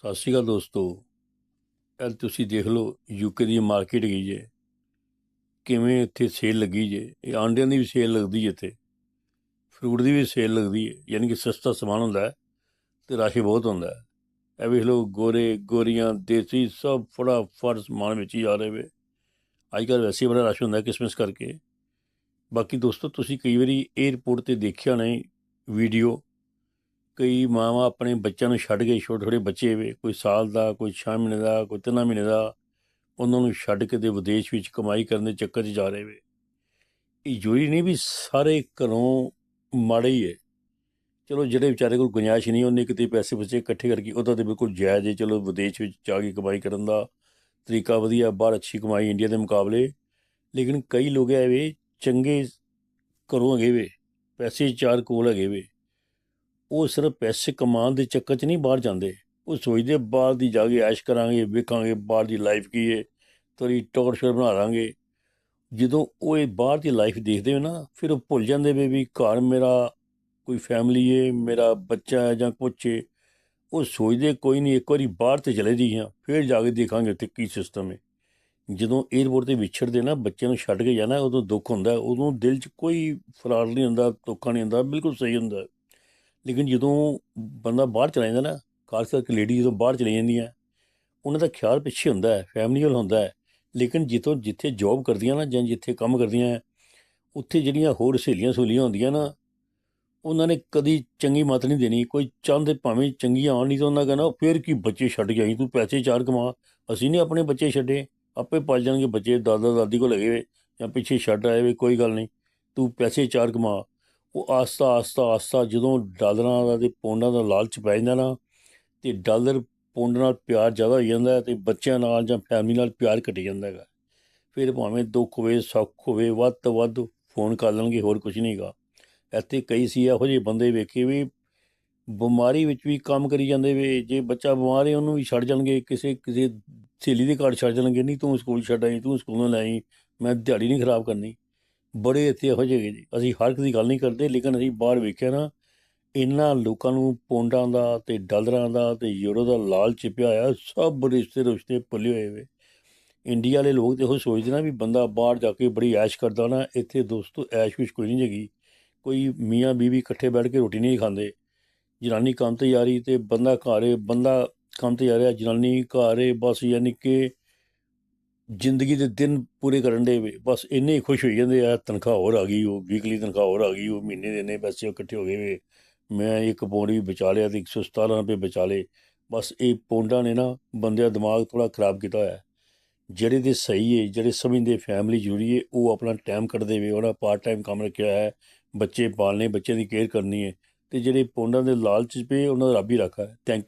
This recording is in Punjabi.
ਸਤਿ ਸ਼੍ਰੀ ਅਕਾਲ ਦੋਸਤੋ। ਇਹ ਤੁਸੀਂ ਦੇਖ ਲਓ ਯੂਕੇ ਦੀ ਮਾਰਕੀਟ ਗਈ ਜੇ। ਕਿਵੇਂ ਇੱਥੇ ਸੇਲ ਲੱਗੀ ਜੇ। ਇਹ ਆਂਡਿਆਂ ਦੀ ਵੀ ਸੇਲ ਲੱਗਦੀ ਹੈ ਇੱਥੇ। ਫਰੂਟ ਦੀ ਵੀ ਸੇਲ ਲੱਗਦੀ ਹੈ। ਯਾਨੀ ਕਿ ਸਸਤਾ ਸਮਾਨ ਹੁੰਦਾ ਹੈ ਤੇ ਰਸ਼ ਬਹੁਤ ਹੁੰਦਾ ਹੈ। ਇਹ ਵੇਖ ਲਓ, ਗੋਰੇ, ਗੋਰੀਆਂ, ਦੇਸੀ ਸਭ ਫਟਾਫਟ ਸਮਾਨ ਵਿੱਚ ਹੀ ਆ ਰਹੇ ਵੇ। ਅੱਜ ਕੱਲ੍ਹ ਵੈਸੇ ਹੀ ਬੜਾ ਰਸ਼ ਹੁੰਦਾ ਕਿਸਮਸ ਕਰਕੇ। ਬਾਕੀ ਦੋਸਤੋ, ਤੁਸੀਂ ਕਈ ਵਾਰੀ 에ਅਰਪੋਰਟ ਤੇ ਦੇਖਿਆ ਨਹੀਂ, ਵੀਡੀਓ ਕਈ ਮਾਵਾਂ ਆਪਣੇ ਬੱਚਿਆਂ ਨੂੰ ਛੱਡ ਕੇ ਛੋਟੇ ਛੋਟੇ ਬੱਚੇ ਵੇ, ਕੋਈ ਸਾਲ ਦਾ, ਕੋਈ 6 ਮਹੀਨੇ ਦਾ, ਕੋਈ 3 ਮਹੀਨੇ ਦਾ, ਉਹਨਾਂ ਨੂੰ ਛੱਡ ਕੇ ਤੇ ਵਿਦੇਸ਼ ਵਿੱਚ ਕਮਾਈ ਕਰਨ ਦੇ ਚੱਕਰ 'ਚ ਜਾ ਰਹੇ ਵੇ। ਇਹ ਜ਼ਰੂਰੀ ਨਹੀਂ ਵੀ ਸਾਰੇ ਘਰੋਂ ਮਾੜੇ ਹੀ ਹੈ। ਚਲੋ ਜਿਹੜੇ ਵਿਚਾਰੇ ਕੋਲ ਗੁੰਜਾਇਸ਼ ਨਹੀਂ, ਉਹਨੇ ਕਿਤੇ ਪੈਸੇ ਬੱਚੇ ਇਕੱਠੇ ਕਰਕੇ, ਉਹਦਾ ਤੇ ਬਿਲਕੁਲ ਜਾਇਜ਼ ਹੈ। ਚਲੋ ਵਿਦੇਸ਼ ਵਿੱਚ ਜਾ ਕੇ ਕਮਾਈ ਕਰਨ ਦਾ ਤਰੀਕਾ ਵਧੀਆ, ਬਾਹਰ ਅੱਛੀ ਕਮਾਈ, ਇੰਡੀਆ ਦੇ ਮੁਕਾਬਲੇ। ਲੇਕਿਨ ਕਈ ਲੋਕ ਐਵੇਂ ਚੰਗੇ ਘਰੋਂ ਹੈਗੇ ਵੇ, ਪੈਸੇ ਚਾਰ ਕੋਲ ਹੈਗੇ ਵੇ। ਉਹ ਸਿਰਫ ਪੈਸੇ ਕਮਾਉਣ ਦੇ ਚੱਕਰ 'ਚ ਨਹੀਂ ਬਾਹਰ ਜਾਂਦੇ। ਉਹ ਸੋਚਦੇ ਬਾਹਰ ਦੀ ਜਾ ਕੇ ਐਸ਼ ਕਰਾਂਗੇ, ਵੇਖਾਂਗੇ ਬਾਹਰ ਦੀ ਲਾਈਫ ਕੀ ਹੈ ਤੋਰੀ ਟੌਰ ਬਣਾ ਲਾਂਗੇ। ਜਦੋਂ ਉਹ ਇਹ ਬਾਹਰ ਦੀ ਲਾਈਫ ਦੇਖਦੇ ਹੋ ਨਾ, ਫਿਰ ਉਹ ਭੁੱਲ ਜਾਂਦੇ ਵੇ, ਵੀ ਘਰ ਮੇਰਾ ਕੋਈ ਫੈਮਿਲੀ ਹੈ ਮੇਰਾ ਬੱਚਾ ਹੈ ਜਾਂ ਕੁਛ ਏ। ਉਹ ਸੋਚਦੇ ਕੋਈ ਨਹੀਂ, ਇੱਕ ਵਾਰੀ ਬਾਹਰ ਤੇ ਚਲੇ ਜੀ ਹਾਂ ਫਿਰ ਜਾ ਕੇ ਦੇਖਾਂਗੇ ਉੱਥੇ ਕੀ ਸਿਸਟਮ ਹੈ ਜਦੋਂ 에ਅਰਪੋਰਟ ਤੇ ਵਿਛੜਦੇ ਨਾ, ਬੱਚਿਆਂ ਨੂੰ ਛੱਡ ਕੇ ਜਾਣਾ, ਉਦੋਂ ਦੁੱਖ ਹੁੰਦਾ, ਉਦੋਂ ਦਿਲ 'ਚ ਕੋਈ ਫਰਾਰ ਨਹੀਂ ਹੁੰਦਾ, ਧੋਖਾ ਨਹੀਂ ਹੁੰਦਾ, ਬਿਲਕੁਲ ਸਹੀ ਹੁੰਦਾ। ਲੇਕਿਨ ਜਦੋਂ ਬੰਦਾ ਬਾਹਰ ਚਲਾ ਜਾਂਦਾ ਨਾ, ਖਾਸ ਕਰਕੇ ਲੇਡੀ ਜਦੋਂ ਬਾਹਰ ਚਲੀ ਜਾਂਦੀਆਂ ਉਹਨਾਂ ਦਾ ਖਿਆਲ ਪਿੱਛੇ ਹੁੰਦਾ ਹੈ ਫੈਮਿਲੀ ਵੱਲ ਹੁੰਦਾ ਹੈ। ਲੇਕਿਨ ਜਿੱਥੋਂ ਜਿੱਥੇ ਜੌਬ ਕਰਦੀਆਂ ਨਾ ਜਾਂ ਜਿੱਥੇ ਕੰਮ ਕਰਦੀਆਂ, ਉੱਥੇ ਜਿਹੜੀਆਂ ਹੋਰ ਸਹੇਲੀਆਂ ਸਹੂਲੀਆਂ ਹੁੰਦੀਆਂ ਨਾ, ਉਹਨਾਂ ਨੇ ਕਦੀ ਚੰਗੀ ਮਤ ਨਹੀਂ ਦੇਣੀ, ਕੋਈ ਚਾਹੁੰਦੇ ਭਾਵੇਂ ਚੰਗੀਆਂ ਆਉਣ ਨਹੀਂ ਤਾਂ ਉਹਨਾਂ ਕਹਿੰਦਾ ਫੇਰ ਕੀ ਬੱਚੇ ਛੱਡ ਕੇ ਆਈ, ਤੂੰ ਪੈਸੇ ਚਾਰ ਕਮਾ, ਅਸੀਂ ਨਹੀਂ ਆਪਣੇ ਬੱਚੇ ਛੱਡੇ, ਆਪੇ ਪਲ ਜਾਣਗੇ ਬੱਚੇ, ਦਾਦਾ ਦਾਦੀ ਕੋਲ ਹੈਗੇ ਵੇ ਜਾਂ ਪਿੱਛੇ ਛੱਡ ਆਏ ਵੇ, ਕੋਈ ਗੱਲ ਨਹੀਂ, ਤੂੰ ਪੈਸੇ ਚਾਰ ਕਮਾ ਉਹ ਆਸਤਾ ਆਸਤਾ ਆਸਤਾ ਜਦੋਂ ਡਾਲਰਾਂ ਦਾ ਤੇ ਪੌਂਡਾਂ ਦਾ ਲਾਲਚ ਪੈ ਜਾਂਦਾ ਨਾ, ਤੇ ਡਾਲਰ ਪੌਂਡ ਨਾਲ ਪਿਆਰ ਜ਼ਿਆਦਾ ਹੋ ਜਾਂਦਾ ਹੈ ਤੇ ਬੱਚਿਆਂ ਨਾਲ ਜਾਂ ਫੈਮਿਲੀ ਨਾਲ ਪਿਆਰ ਘਟ ਜਾਂਦਾ ਹੈਗਾ। ਫਿਰ ਭਾਵੇਂ ਦੁੱਖ ਹੋਵੇ, ਸੁੱਖ ਹੋਵੇ, ਵੱਧ ਤੋਂ ਵੱਧ ਫੋਨ ਕਰ ਲੈਣਗੇ, ਹੋਰ ਕੁਝ ਨਹੀਂਗਾ ਇੱਥੇ ਕਈ ਸੀ ਇਹੋ ਜਿਹੇ ਬੰਦੇ ਵੇਖੇ ਵੀ ਬਿਮਾਰੀ ਵਿੱਚ ਵੀ ਕੰਮ ਕਰੀ ਜਾਂਦੇ ਵੇ, ਜੇ ਬੱਚਾ ਬਿਮਾਰ ਹੈ ਉਹਨੂੰ ਵੀ ਛੱਡ ਜਾਣਗੇ, ਕਿਸੇ ਕਿਸੇ ਸਹੇਲੀ ਦੇ ਘਰ ਛੱਡ ਜਾਣਗੇ, ਨਹੀਂ ਤੂੰ ਸਕੂਲ ਛੱਡ ਆਈ, ਤੂੰ ਸਕੂਲੋਂ ਲੈ ਆਈ, ਮੈਂ ਦਿਹਾੜੀ ਨਹੀਂ ਖਰਾਬ ਕਰਨੀ। ਬੜੇ ਇੱਥੇ ਇਹੋ ਜਿਹੇ ਹੈਗੇ ਜੀ ਅਸੀਂ ਹਰ ਇੱਕ ਦੀ ਗੱਲ ਨਹੀਂ ਕਰਦੇ, ਲੇਕਿਨ ਅਸੀਂ ਬਾਹਰ ਵੇਖਿਆ ਨਾ ਇਹਨਾਂ ਲੋਕਾਂ ਨੂੰ ਪੌਂਡਾਂ ਦਾ ਤੇ ਡਾਲਰਾਂ ਦਾ ਤੇ ਯੂਰੋ ਦਾ ਲਾਲ ਚਿਪਿਆ ਹੋਇਆ, ਸਭ ਰਿਸ਼ਤੇ ਰਿਸ਼ਤੇ ਭੁੱਲੇ ਹੋਏ ਵੇ। ਇੰਡੀਆ ਵਾਲੇ ਲੋਕ ਤੇ ਇਹੋ ਸੋਚਦੇ ਨਾ ਵੀ ਬੰਦਾ ਬਾਹਰ ਜਾ ਕੇ ਬੜੀ ਐਸ਼ ਕਰਦਾ ਨਾ, ਇੱਥੇ ਦੋਸਤੋ, ਐਸ਼ ਵਿੱਚ ਕੋਈ ਨਹੀਂ ਹੈਗੀ ਕੋਈ ਮੀਆਂ ਬੀਵੀ ਇਕੱਠੇ ਬੈਠ ਕੇ ਰੋਟੀ ਨਹੀਂ ਖਾਂਦੇ। ਜਨਾਨੀ ਕੰਮ ਤੇ ਜਾ ਰਹੀ ਤੇ ਬੰਦਾ ਘਰ ਏ, ਬੰਦਾ ਕੰਮ ਤੇ ਜਾ ਰਿਹਾ, ਜਨਾਨੀ ਘਰ ਏ, ਬਸ ਯਾਨੀ ਕਿ ਜ਼ਿੰਦਗੀ ਦੇ ਦਿਨ ਪੂਰੇ ਕਰਨ ਦੇ ਬਸ ਇੰਨੇ ਹੀ ਖੁਸ਼ ਹੋਈ ਜਾਂਦੇ ਆ, ਤਨਖਾਹ ਹੋਰ ਆ ਗਈ, ਉਹ ਵੀਕਲੀ ਤਨਖਾਹ ਹੋਰ ਆ ਗਈ, ਉਹ ਮਹੀਨੇ ਦੇ ਇੰਨੇ ਪੈਸੇ ਇਕੱਠੇ ਹੋ ਗਏ ਵੇ। ਮੈਂ ਇੱਕ ਪੌਂਡ ਵੀ ਬਚਾ ਲਿਆ ਤੇ 117 ਰੁਪਏ ਬਚਾ ਲਏ। ਬਸ ਇਹ ਪੌਂਡਾਂ ਨੇ ਨਾ ਬੰਦੇ ਦਾ ਦਿਮਾਗ ਥੋੜਾ ਖਰਾਬ ਕੀਤਾ ਹੋਇਆ। ਜਿਹੜੇ ਦੇ ਸਹੀ ਹੈ ਜਿਹੜੇ ਸਮਝਦੇ ਫੈਮਿਲੀ ਜ਼ਰੂਰੀ ਹੈ ਉਹ ਆਪਣਾ ਟਾਈਮ ਕੱਢਦੇ ਵੇ, ਉਹਨਾਂ ਪਾਰਟ ਟਾਈਮ ਕੰਮ ਰੱਖਿਆ ਹੈ। ਬੱਚੇ ਪਾਲਨੇ ਬੱਚਿਆਂ ਦੀ ਕੇਅਰ ਕਰਨੀ ਹੈ ਤੇ ਜਿਹੜੇ ਪੌਂਡਾਂ ਦੇ ਲਾਲਚ ਪਏ, ਉਹਨਾਂ ਦਾ ਰੱਬ ਹੀ ਰੱਖਾ ਹੈ। Thank you